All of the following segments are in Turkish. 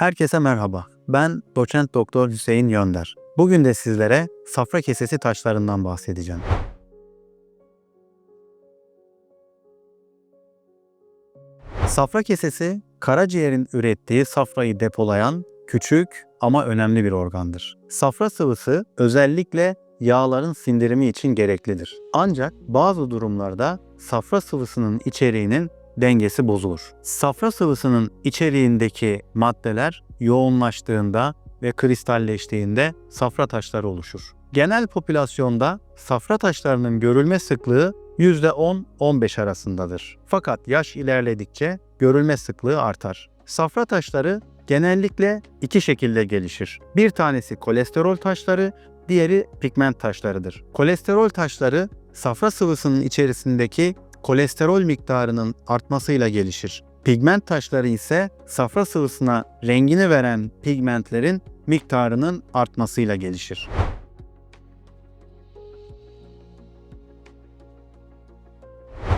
Herkese merhaba. Ben doçent doktor Hüseyin Yönder. Bugün de sizlere safra kesesi taşlarından bahsedeceğim. Safra kesesi, karaciğerin ürettiği safrayı depolayan küçük ama önemli bir organdır. Safra sıvısı özellikle yağların sindirimi için gereklidir. Ancak bazı durumlarda safra sıvısının içeriğinin dengesi bozulur. Safra sıvısının içeriğindeki maddeler yoğunlaştığında ve kristalleştiğinde safra taşları oluşur. Genel popülasyonda safra taşlarının görülme sıklığı %10-15 arasındadır. Fakat yaş ilerledikçe görülme sıklığı artar. Safra taşları genellikle iki şekilde gelişir. Bir tanesi kolesterol taşları, diğeri pigment taşlarıdır. Kolesterol taşları safra sıvısının içerisindeki kolesterol miktarının artmasıyla gelişir. Pigment taşları ise safra sıvısına rengini veren pigmentlerin miktarının artmasıyla gelişir.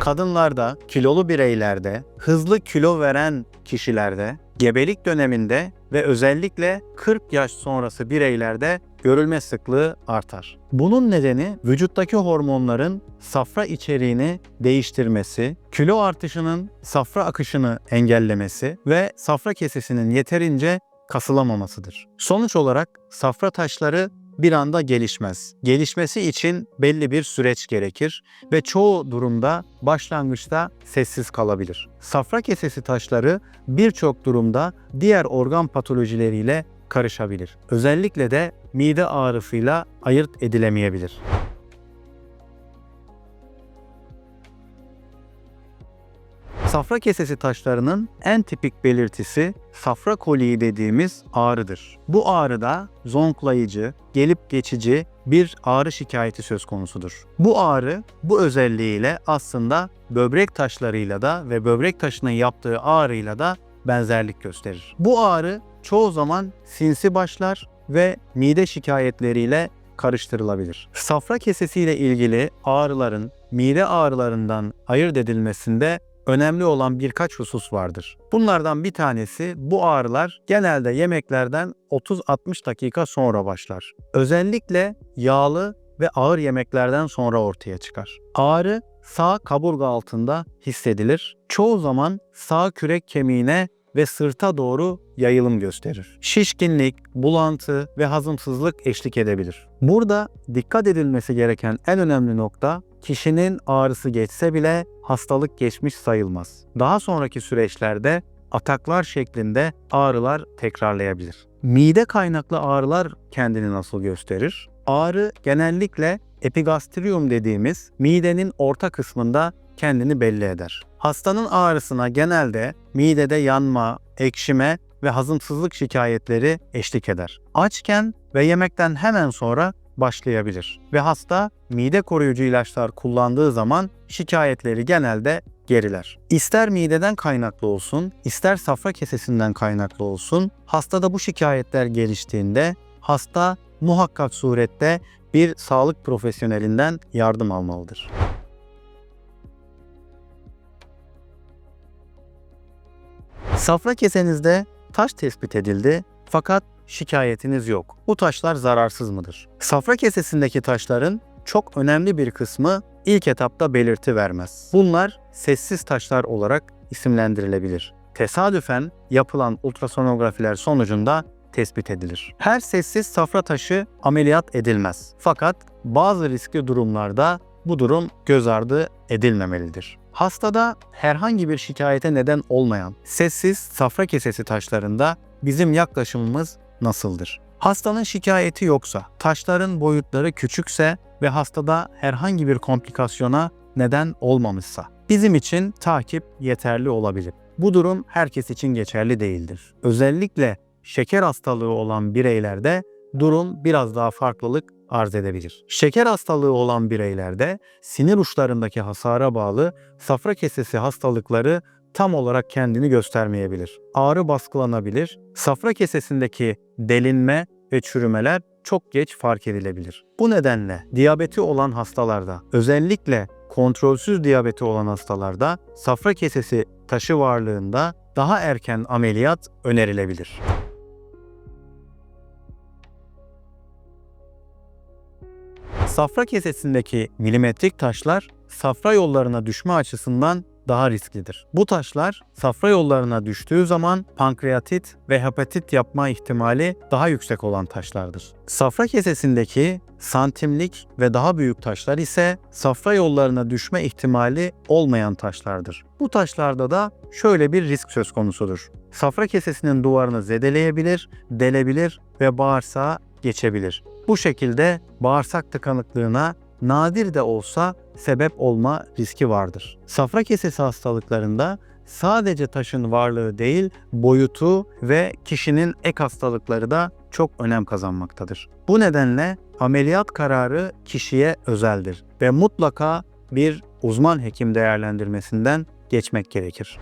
Kadınlarda, kilolu bireylerde, hızlı kilo veren kişilerde, gebelik döneminde ve özellikle 40 yaş sonrası bireylerde görülme sıklığı artar. Bunun nedeni vücuttaki hormonların safra içeriğini değiştirmesi, kilo artışının safra akışını engellemesi ve safra kesesinin yeterince kasılamamasıdır. Sonuç olarak safra taşları bir anda gelişmez. Gelişmesi için belli bir süreç gerekir ve çoğu durumda başlangıçta sessiz kalabilir. Safra kesesi taşları birçok durumda diğer organ patolojileriyle karışabilir. Özellikle de mide ağrısıyla ayırt edilemeyebilir. Safra kesesi taşlarının en tipik belirtisi safra koliği dediğimiz ağrıdır. Bu ağrıda zonklayıcı, gelip geçici bir ağrı şikayeti söz konusudur. Bu ağrı bu özelliğiyle aslında böbrek taşlarıyla da ve böbrek taşının yaptığı ağrıyla da benzerlik gösterir. Bu ağrı çoğu zaman sinsi başlar ve mide şikayetleriyle karıştırılabilir. Safra kesesiyle ilgili ağrıların mide ağrılarından ayırt edilmesinde önemli olan birkaç husus vardır. Bunlardan bir tanesi bu ağrılar genelde yemeklerden 30-60 dakika sonra başlar. Özellikle yağlı ve ağır yemeklerden sonra ortaya çıkar. Ağrı sağ kaburga altında hissedilir. Çoğu zaman sağ kürek kemiğine ve sırta doğru yayılım gösterir. Şişkinlik, bulantı ve hazımsızlık eşlik edebilir. Burada dikkat edilmesi gereken en önemli nokta kişinin ağrısı geçse bile hastalık geçmiş sayılmaz. Daha sonraki süreçlerde ataklar şeklinde ağrılar tekrarlayabilir. Mide kaynaklı ağrılar kendini nasıl gösterir? Ağrı genellikle epigastrium dediğimiz midenin orta kısmında kendini belli eder. Hastanın ağrısına genelde midede yanma, ekşime ve hazımsızlık şikayetleri eşlik eder. Açken ve yemekten hemen sonra başlayabilir ve hasta mide koruyucu ilaçlar kullandığı zaman şikayetleri genelde geriler. İster mideden kaynaklı olsun, ister safra kesesinden kaynaklı olsun, hastada bu şikayetler geliştiğinde hasta muhakkak surette bir sağlık profesyonelinden yardım almalıdır. Safra kesenizde taş tespit edildi fakat şikayetiniz yok. Bu taşlar zararsız mıdır? Safra kesesindeki taşların çok önemli bir kısmı ilk etapta belirti vermez. Bunlar sessiz taşlar olarak isimlendirilebilir. Tesadüfen yapılan ultrasonografiler sonucunda tespit edilir. Her sessiz safra taşı ameliyat edilmez. Fakat bazı riskli durumlarda bu durum göz ardı edilmemelidir. Hastada herhangi bir şikayete neden olmayan sessiz safra kesesi taşlarında bizim yaklaşımımız nasıldır? Hastanın şikayeti yoksa, taşların boyutları küçükse ve hastada herhangi bir komplikasyona neden olmamışsa bizim için takip yeterli olabilir. Bu durum herkes için geçerli değildir. Özellikle şeker hastalığı olan bireylerde durum biraz daha farklılık arz edebilir. Şeker hastalığı olan bireylerde sinir uçlarındaki hasara bağlı safra kesesi hastalıkları tam olarak kendini göstermeyebilir. Ağrı baskılanabilir, safra kesesindeki delinme ve çürümeler çok geç fark edilebilir. Bu nedenle diyabeti olan hastalarda, özellikle kontrolsüz diyabeti olan hastalarda safra kesesi taşı varlığında daha erken ameliyat önerilebilir. Safra kesesindeki milimetrik taşlar safra yollarına düşme açısından daha risklidir. Bu taşlar safra yollarına düştüğü zaman pankreatit ve hepatit yapma ihtimali daha yüksek olan taşlardır. Safra kesesindeki santimlik ve daha büyük taşlar ise safra yollarına düşme ihtimali olmayan taşlardır. Bu taşlarda da şöyle bir risk söz konusudur. Safra kesesinin duvarını zedeleyebilir, delebilir ve bağırsağa geçebilir. Bu şekilde bağırsak tıkanıklığına nadir de olsa sebep olma riski vardır. Safra kesesi hastalıklarında sadece taşın varlığı değil, boyutu ve kişinin ek hastalıkları da çok önem kazanmaktadır. Bu nedenle ameliyat kararı kişiye özeldir ve mutlaka bir uzman hekim değerlendirmesinden geçmek gerekir.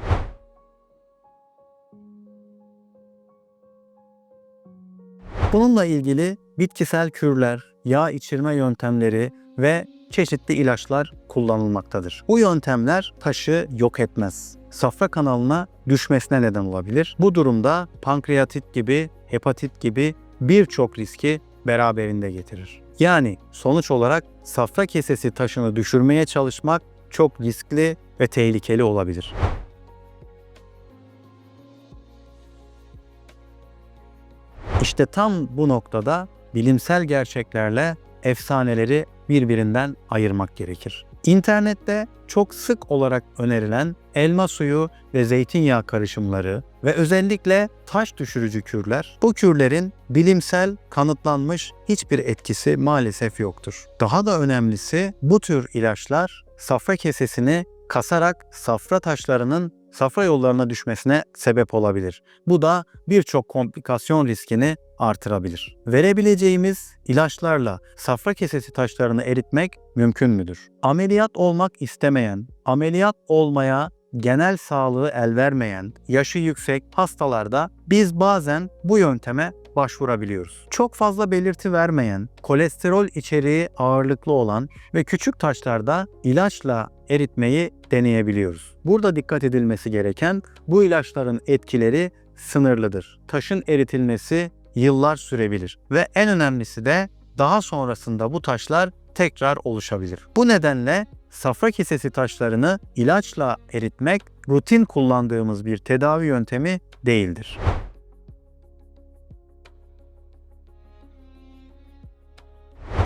Bununla ilgili bitkisel kürler, yağ içirme yöntemleri ve çeşitli ilaçlar kullanılmaktadır. Bu yöntemler taşı yok etmez. Safra kanalına düşmesine neden olabilir. Bu durumda pankreatit gibi, hepatit gibi birçok riski beraberinde getirir. Yani sonuç olarak safra kesesi taşını düşürmeye çalışmak çok riskli ve tehlikeli olabilir. İşte tam bu noktada bilimsel gerçeklerle efsaneleri birbirinden ayırmak gerekir. İnternette çok sık olarak önerilen elma suyu ve zeytinyağı karışımları ve özellikle taş düşürücü kürler, bu kürlerin bilimsel kanıtlanmış hiçbir etkisi maalesef yoktur. Daha da önemlisi bu tür ilaçlar safra kesesini kasarak safra taşlarının safra yollarına düşmesine sebep olabilir. Bu da birçok komplikasyon riskini artırabilir. Verebileceğimiz ilaçlarla safra kesesi taşlarını eritmek mümkün müdür? Ameliyat olmak istemeyen, ameliyat olmaya genel sağlığı el vermeyen, yaşı yüksek hastalarda biz bazen bu yönteme başvurabiliyoruz. Çok fazla belirti vermeyen, kolesterol içeriği ağırlıklı olan ve küçük taşlarda ilaçla eritmeyi deneyebiliyoruz. Burada dikkat edilmesi gereken bu ilaçların etkileri sınırlıdır. Taşın eritilmesi yıllar sürebilir ve en önemlisi de daha sonrasında bu taşlar tekrar oluşabilir. Bu nedenle safra kesesi taşlarını ilaçla eritmek rutin kullandığımız bir tedavi yöntemi değildir.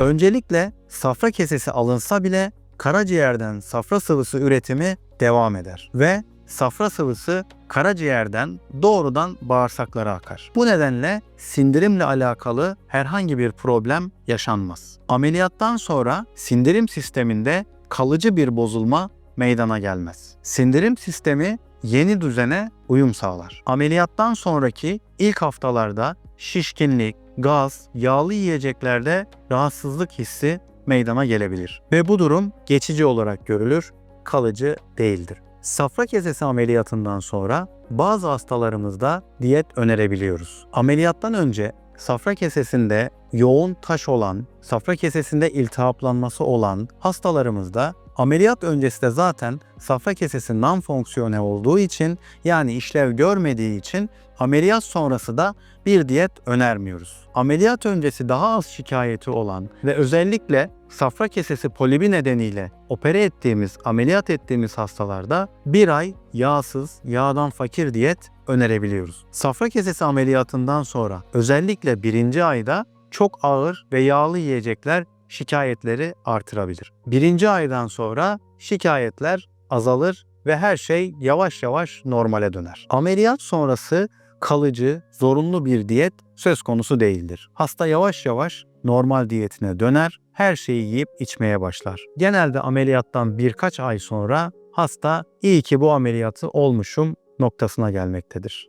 Öncelikle safra kesesi alınsa bile karaciğerden safra sıvısı üretimi devam eder ve safra sıvısı karaciğerden doğrudan bağırsaklara akar. Bu nedenle sindirimle alakalı herhangi bir problem yaşanmaz. Ameliyattan sonra sindirim sisteminde kalıcı bir bozulma meydana gelmez. Sindirim sistemi yeni düzene uyum sağlar. Ameliyattan sonraki ilk haftalarda şişkinlik, gaz, yağlı yiyeceklerde rahatsızlık hissi meydana gelebilir ve bu durum geçici olarak görülür, kalıcı değildir. Safra kesesi ameliyatından sonra bazı hastalarımızda diyet önerebiliyoruz. Ameliyattan önce safra kesesinde yoğun taş olan, safra kesesinde iltihaplanması olan hastalarımızda ameliyat öncesi de zaten safra kesesi non fonksiyonel olduğu için yani işlev görmediği için ameliyat sonrası da bir diyet önermiyoruz. Ameliyat öncesi daha az şikayeti olan ve özellikle safra kesesi polibi nedeniyle opere ettiğimiz, ameliyat ettiğimiz hastalarda bir ay yağsız, yağdan fakir diyet önerebiliyoruz. Safra kesesi ameliyatından sonra özellikle birinci ayda çok ağır ve yağlı yiyecekler şikayetleri artırabilir. Birinci aydan sonra şikayetler azalır ve her şey yavaş yavaş normale döner. Ameliyat sonrası kalıcı, zorunlu bir diyet söz konusu değildir. Hasta yavaş yavaş normal diyetine döner, her şeyi yiyip içmeye başlar. Genelde ameliyattan birkaç ay sonra hasta iyi ki bu ameliyatı olmuşum noktasına gelmektedir.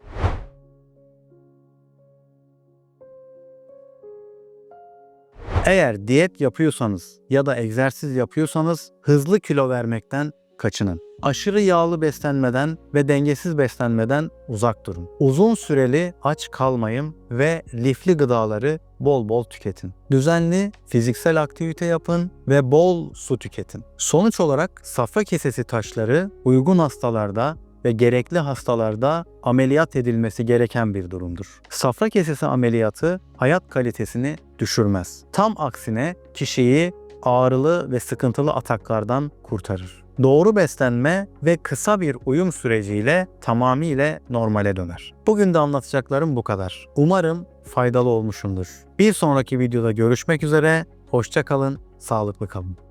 Eğer diyet yapıyorsanız ya da egzersiz yapıyorsanız hızlı kilo vermekten kaçının. Aşırı yağlı beslenmeden ve dengesiz beslenmeden uzak durun. Uzun süreli aç kalmayın ve lifli gıdaları bol bol tüketin. Düzenli fiziksel aktivite yapın ve bol su tüketin. Sonuç olarak safra kesesi taşları uygun hastalarda ve gerekli hastalarda ameliyat edilmesi gereken bir durumdur. Safra kesesi ameliyatı hayat kalitesini düşürmez. Tam aksine kişiyi ağrılı ve sıkıntılı ataklardan kurtarır. Doğru beslenme ve kısa bir uyum süreciyle tamamıyla normale döner. Bugün de anlatacaklarım bu kadar. Umarım faydalı olmuşumdur. Bir sonraki videoda görüşmek üzere. Hoşça kalın, sağlıklı kalın.